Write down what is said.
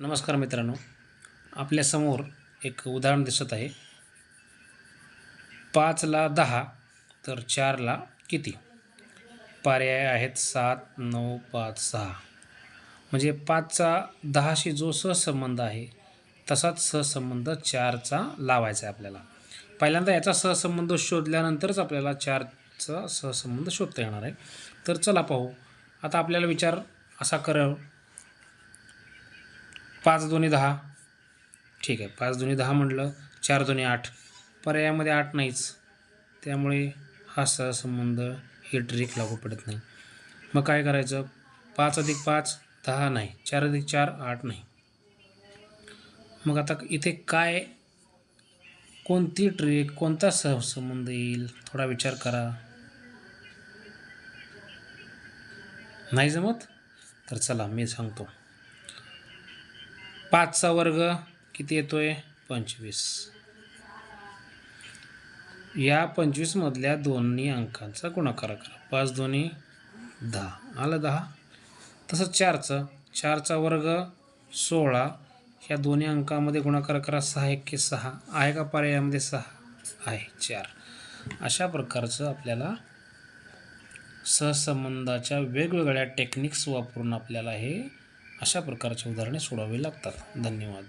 नमस्कार मित्रांनो आपल्यासमोर एक उदाहरण दिसत आहे. पाचला दहा तर चारला किती? पर्याय आहेत सात नऊ पाच सहा. म्हणजे पाचचा दहाशी जो सहसंबंध आहे तसाच सहसंबंध चारचा लावायचा आहे आपल्याला. पहिल्यांदा याचा सहसंबंध शोधल्यानंतरच आपल्याला चारचा सहसंबंध शोधता येणार आहे. तर चला पाहू. आता आपल्याला विचार असा करावं पाच दोन्ही दहा. ठीक आहे पाच दोन्ही दहा म्हटलं चार दोन्ही आठ. पर्यायामध्ये आठ नाहीच. त्यामुळे हा सहसंबंध ही ट्रिक लागू पडत नाही. मग काय करायचं? पाच अधिक पाच दहा नाही. चार अधिक चार आठ नाही. मग आता इथे काय कोणती ट्रिक कोणता सहसंबंध येईल? थोडा विचार करा. नाही जमत? तर चला मी सांगतो. पाचचा वर्ग किती येतो आहे पंचवीस. या पंचवीसमधल्या दोन्ही अंकांचा गुणाकार करा. पाच दोन्ही दहा. आलं दहा? तसंच चारचं. चारचा वर्ग सोळा. ह्या दोन्ही अंकामध्ये गुणाकार करा. सहा एक की सहा. आहे का पर्यायामध्ये सहा आहे. चार. अशा प्रकारचं आपल्याला सहसंबंधाच्या वेगवेगळ्या टेक्निक्स वापरून आपल्याला हे अशा प्रकारची उदाहरणे सोडावी लागतात. धन्यवाद.